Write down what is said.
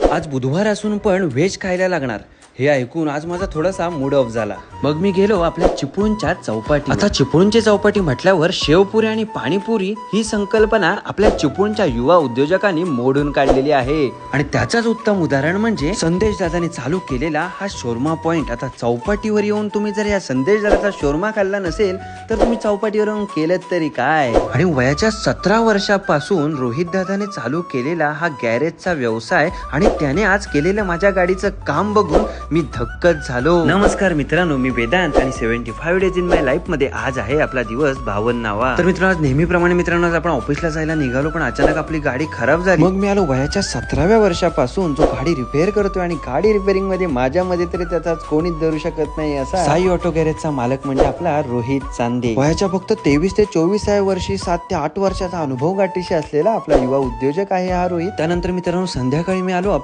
आज बुधवार असून पण व्हेज खायला लागणार. हे ऐकून आज माझा थोडासा मूड ऑफ झाला. मग मी गेलो आपल्या चिपळूणच्या चौपाटी. आता चिपळूणची चौपाटी म्हटल्यावर शेवपुरी आणि पाणीपुरी ही संकल्पना आपल्या चिपळूणच्या युवा उद्योजकांनी मोडून काढलेली आहे. आणि त्याचाच उत्तम उदाहरण म्हणजे संदेश दादाने चालू केलेला हा शोरमा पॉइंट. आता चौपाटीवर येऊन तुम्ही जर या संदेश दादाचा शोरमा खाल्ला नसेल तर तुम्ही चौपाटीवर येऊन केलं तरी काय? आणि वयाच्या सतरा वर्षापासून रोहित दादाने चालू केलेला हा गॅरेजचा व्यवसाय आणि त्याने आज केलेलं माझ्या गाडीचं काम बघून मी धक्कच झालो. नमस्कार मित्रांनो मी वेदांत आणि seventy five days in my लाईफमध्ये आज आहे आपला दिवस बावन्नावा तर मित्रांनो आज नेहमीप्रमाणे मित्रांनो आज आपण ऑफिसला जायला निघालो पण अचानक आपली गाडी खराब झाली. मग मी आलो वयाच्या सतराव्या वर्षापासून जो गाडी रिपेअर करतोय आणि गाडी रिपेअरिंगमध्ये माझ्यामध्ये तरी त्याचा कोणीच धरू शकत नाही असा साई ऑटो गॅरेजचा मालक म्हणजे आपला रोहित चांदे. वयाच्या फक्त तेवीस ते चोवीसाव्या वर्षी सात ते आठ वर्षाचा अनुभव गाठीशी असलेला आपला युवा उद्योजक आहे हा रोहित. त्यानंतर मित्रांनो संध्याकाळी मी आलो आपल्या